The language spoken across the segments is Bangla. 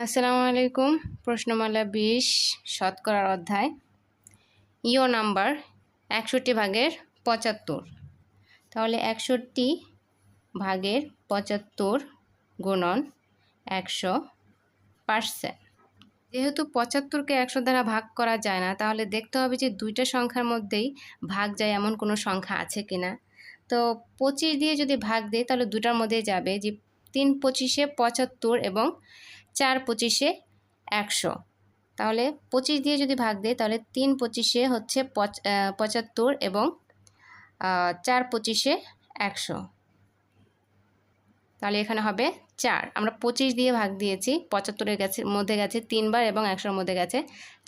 আসসালামু আলাইকুম। প্রশ্নমালা বিশ, শতকরার অধ্যায়। ইও নাম্বার একষট্টি ভাগের পঁচাত্তর। তাহলে একষট্টি ভাগের পঁচাত্তর গুণন একশো পার্সেন্ট। যেহেতু পঁচাত্তরকে একশো দ্বারা ভাগ করা যায় না, তাহলে দেখতে হবে যে দুইটা সংখ্যার মধ্যেই ভাগ যায় এমন কোনো সংখ্যা আছে কিনা তো পঁচিশ দিয়ে যদি ভাগ দেয় তাহলে দুটার মধ্যেই যাবে যে তিন পঁচিশে পঁচাত্তর এবং চার পঁচিশে একশো। তাহলে পঁচিশ দিয়ে যদি ভাগ দেয় তাহলে তিন পঁচিশে হচ্ছে পঁচাত্তর এবং চার পঁচিশে একশো। তাহলে এখানে হবে চার। আমরা পঁচিশ দিয়ে ভাগ দিয়েছি, পঁচাত্তরের গেছে, মধ্যে গেছে তিনবার এবং একশোর মধ্যে গেছে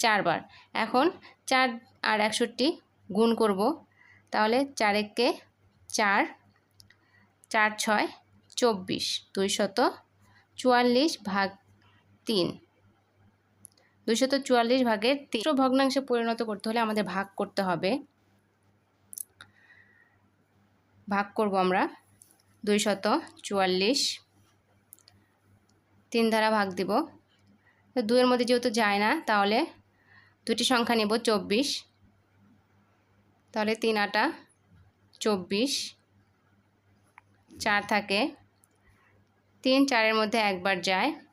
চারবার। এখন চার আর একষট্টি গুণ করব, তাহলে চার এককে চার চার ছয়, চব্বিশ। দুইশত চুয়াল্লিশ ভাগ তিন। দুশত চুয়াল্লিশ ভাগের তিনশো ভগ্নাংশে পরিণত করতে হলে আমাদের ভাগ করতে হবে। ভাগ করব আমরা। দুইশত চুয়াল্লিশ। তিন ধারা ভাগ দিব। তো দুইয়ের মধ্যে যেহেতু যায় না, তাহলে দুটি সংখ্যা নেব চব্বিশ। তাহলে তিন আটা চব্বিশ। চার থাকে। তিন চারের মধ্যে একবার যায়।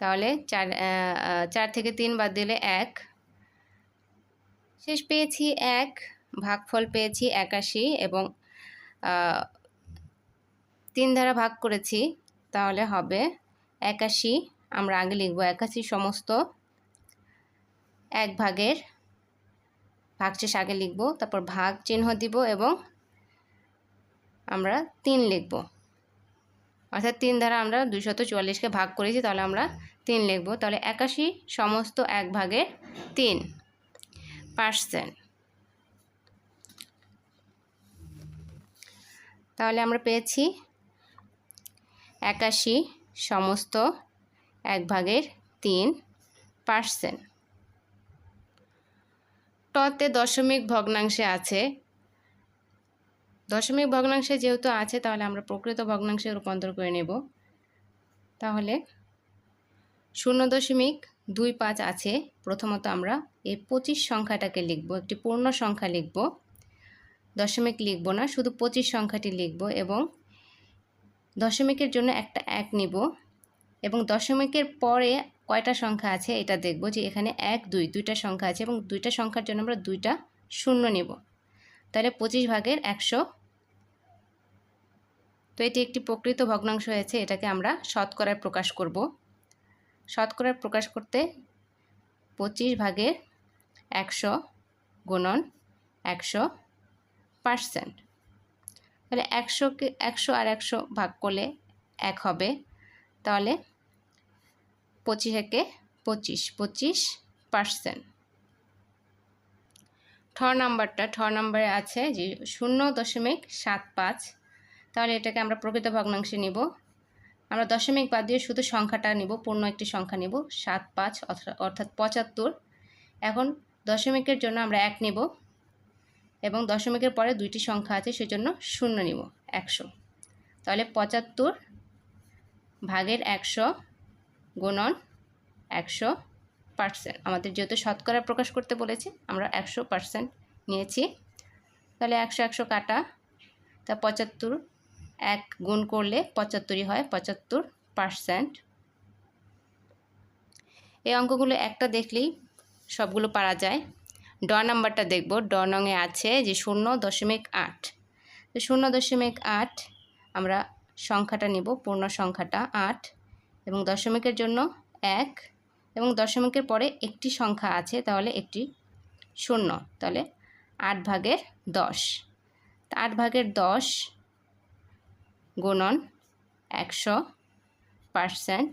তাহলে চার চার থেকে তিন বাদ দিলে এক। শেষ পেয়েছি এক, ভাগফল পেয়েছি একাশি এবং তিন ধারা ভাগ করেছি, তাহলে হবে একাশি। আমরা আগে লিখব একাশি সমস্ত এক ভাগের ভাগশেষ আগে লিখব, তারপর ভাগ চিহ্ন দিব এবং আমরা তিন লিখব। অর্থাৎ তিন দ্বারা আমরা দুইশত চুয়াল্লিশকে ভাগ করেছি, তাহলে আমরা তিন লিখব। তাহলে একাশি সমস্ত এক ভাগের তিন পার্সেন্ট। তাহলে আমরা পেয়েছি একাশি সমস্ত এক ভাগের তিন পার্সেন্ট। টতে দশমিক ভগ্নাংশে আছে দশমিক ভগ্নাংশে যেহেতু আছে, তাহলে আমরা প্রকৃত ভগ্নাংশে রূপান্তর করে নেব। তাহলে শূন্য দশমিক দুই পাঁচ আছে। প্রথমত আমরা এই পঁচিশ সংখ্যাটাকে লিখব, একটি পূর্ণ সংখ্যা লিখব। দশমিক লিখব না, শুধু পঁচিশ সংখ্যাটি লিখব এবং দশমিকের জন্য একটা এক নিব এবং দশমিকের পরে কয়টা সংখ্যা আছে এটা দেখব যে এখানে এক, দুই, দুইটা সংখ্যা আছে এবং দুইটা সংখ্যার জন্য আমরা দুইটা শূন্য নেব। তাহলে পঁচিশ ভাগের একশো তো এটি একটি প্রকৃত ভগ্নাংশ হয়েছে, এটাকে আমরা শতকরায় প্রকাশ করব। শতকরায় প্রকাশ করতে পঁচিশ ভাগের একশো গুণন একশো পার্সেন্ট। তাহলে একশোকে, একশো আর একশো ভাগ করলে এক হবে, তাহলে পঁচিশ একে পঁচিশ পঁচিশ পার্সেন্ট। ঠ নাম্বারটা, ঠ নাম্বারে আছে যে শূন্য দশমিক সাত পাঁচ তাহলে এটাকে আমরা প্রকৃত ভগ্নাংশে নিব। আমরা দশমিক বাদ দিয়ে শুধু সংখ্যাটা নিব, পূর্ণ একটি সংখ্যা নিব, সাত, পাঁচ অর্থাৎ পঁচাত্তর। এখন দশমিকের জন্য আমরা এক নিব এবং দশমিকের পরে দুইটি সংখ্যা আছে, সেজন্য শূন্য নিব, একশো। তাহলে পঁচাত্তর ভাগের একশো গুণন একশো পার্সেন্ট। আমাদের যেহেতু শতকরা প্রকাশ করতে বলেছে, আমরা একশো পার্সেন্ট নিয়েছি। তাহলে একশো একশো কাটা। তা পঁচাত্তর এক গুণ করলে পঁচাত্তরই হয়, পঁচাত্তর পারসেন্ট এই অঙ্কগুলো একটা দেখলেই সবগুলো পারা যায়। ড নাম্বারটা দেখব। ড নংয়ে আছে যে শূন্য দশমিক আট। তো শূন্য দশমিক আট আমরা সংখ্যাটা নিব, পূর্ণ সংখ্যাটা আট এবং দশমিকের জন্য এক এবং দশমিকের পরে একটি সংখ্যা আছে, তাহলে একটি শূন্য। তাহলে আট ভাগের দশ। আট ভাগের দশ গুণন একশো পারসেন্ট।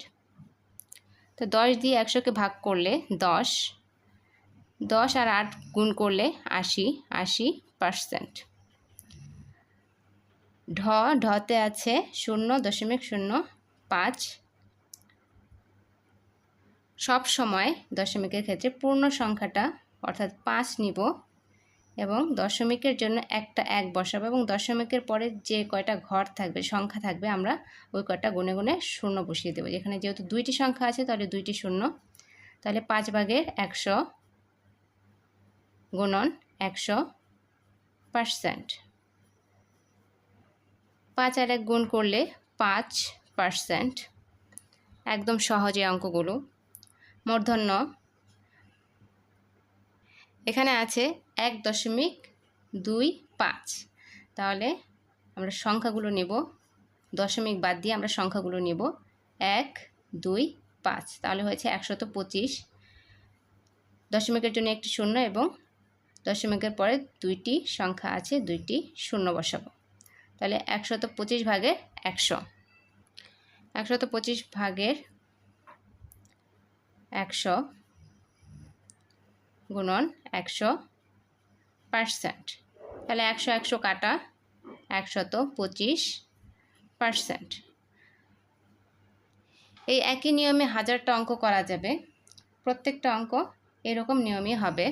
তো দশ দিয়ে একশোকে ভাগ করলে দশ। দশ আর আট গুণ করলে আশি আশি পারসেন্ট। ঢ, ঢতে আছে শূন্য দশমিক শূন্য পাঁচ। সব সময় দশমিকের ক্ষেত্রে পূর্ণ সংখ্যাটা অর্থাৎ পাঁচ নিব। এবং দশমিকের জন্য একটা এক বসাবো এবং দশমিকের পরে যে কয়টা ঘর থাকবে, সংখ্যা থাকবে, আমরা ওই কয়টা গুনে গুনে শূন্য বসিয়ে দেবো। যেখানে যেহেতু দুইটি সংখ্যা আছে, তাহলে দুইটি শূন্য। তাহলে পাঁচ ভাগের একশো গুণন একশো পার্সেন্ট। পাঁচ আর এক গুণ করলে পাঁচ পার্সেন্ট। একদম সহজে অঙ্কগুলো। মূর্ধন্য। এখানে আছে এক দশমিক দুই পাঁচ। তাহলে আমরা সংখ্যাগুলো নেব। দশমিক বাদ দিয়ে আমরা সংখ্যাগুলো নেব। এক দুই পাঁচ। তাহলে হয়েছে একশত পঁচিশ। দশমিকের জন্য একটি শূন্য এবং দশমিকের পরে দুইটি সংখ্যা আছে, দুইটি শূন্য বসাবো। তাহলে একশত পঁচিশ ভাগের একশো। একশত পঁচিশ ভাগের একশো গুণন একশো পার্সেন্ট। তাহলে একশো একশো কাটা একশত পঁচিশ পার্সেন্ট। এই একই নিয়মে হাজারটা অঙ্ক করা যাবে। প্রত্যেকটা অঙ্ক এরকম নিয়মই হবে।